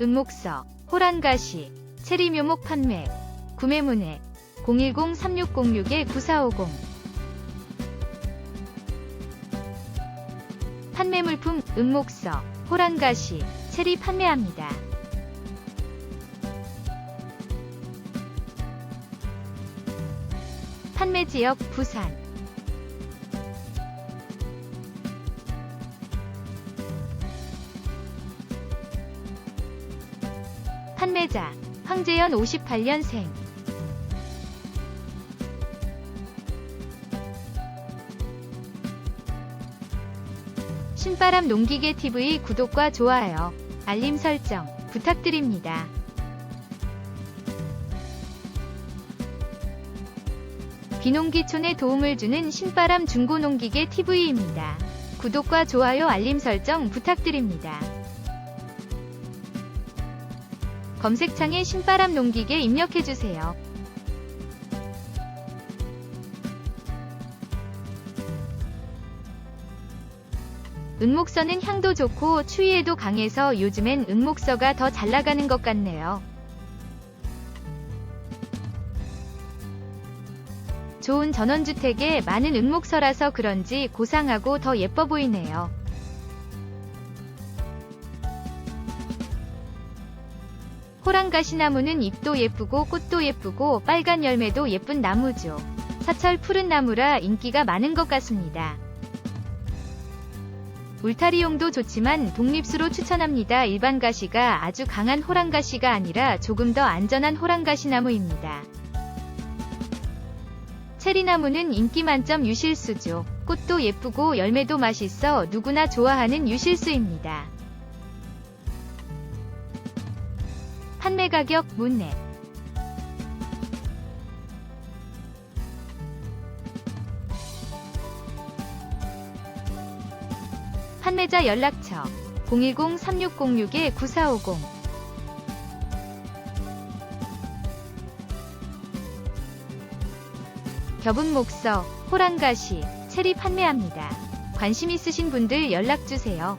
은목서, 호랑가시, 체리묘목 판매, 구매문의 010-3606-9450 판매물품 은목서, 호랑가시, 체리 판매합니다. 판매 지역 부산 판매자 황재현 58년생 신바람 농기계 TV 구독과 좋아요, 알림 설정 부탁드립니다. 비농기촌에 도움을 주는 신바람 중고농기계 TV입니다. 구독과 좋아요 알림 설정 부탁드립니다. 검색창에 신바람 농기계 입력해주세요. 은목서는 향도 좋고 추위에도 강해서 요즘엔 은목서가 더 잘 나가는 것 같네요. 좋은 전원주택에 많은 은목서라서 그런지 고상하고 더 예뻐 보이네요. 호랑 가시나무는 잎도 예쁘고 꽃도 예쁘고 빨간 열매도 예쁜 나무죠. 사철 푸른 나무라 인기가 많은 것 같습니다. 울타리용도 좋지만 독립수로 추천합니다. 일반 가시가 아주 강한 호랑 가시가 아니라 조금 더 안전한 호랑 가시나무입니다. 체리나무는 인기 만점 유실수죠. 꽃도 예쁘고 열매도 맛있어 누구나 좋아하는 유실수입니다. 판매 가격 문의 판매자 연락처 010-3606-9450 겹은 목서, 호랑가시, 체리 판매합니다. 관심 있으신 분들 연락주세요.